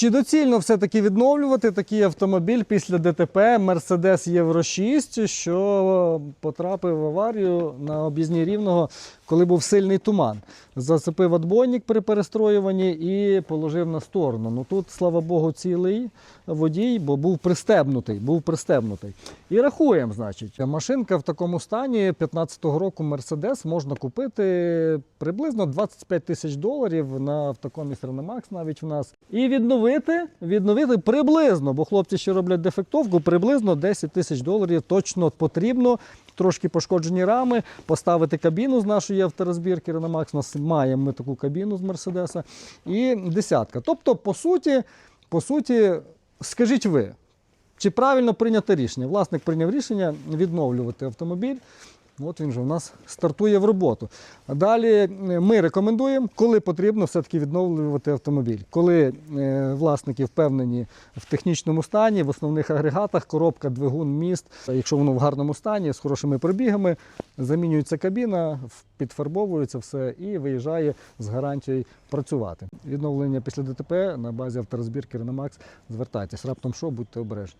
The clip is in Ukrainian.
Чи доцільно все-таки відновлювати такий автомобіль після ДТП Mercedes Євро 6, що потрапив в аварію на об'їзні рівного, коли був сильний туман? Зацепив отбойник при перестроюванні і положив на сторону. Ну тут, слава Богу, цілий водій, бо був пристебнутий. Був пристебнутий. І рахуємо, значить, машинка в такому стані 15-го року Mercedes можна купити приблизно 25 тисяч доларів на автокомі Ренемакс навіть в нас. І відновити, відновити приблизно, бо хлопці, що роблять дефектовку, приблизно 10 тисяч доларів точно потрібно. Трошки пошкоджені рами, поставити кабіну з нашої авторозбірки Ренемакс. У нас маємо ми таку кабіну з Мерседеса. І десятка. Тобто, по суті, по суті, скажіть ви, чи правильно прийнято рішення? Власник прийняв рішення відновлювати автомобіль. От він же у нас стартує в роботу. Далі е, ми рекомендуємо, коли потрібно все-таки відновлювати автомобіль. Коли е, власники впевнені в технічному стані, в основних агрегатах, коробка, двигун, міст. Якщо воно в гарному стані, з хорошими пробігами, замінюється кабіна, підфарбовується все і виїжджає з гарантією працювати. Відновлення після ДТП на базі авторозбірки Реномакс. Звертайтесь. Раптом що, будьте обережні.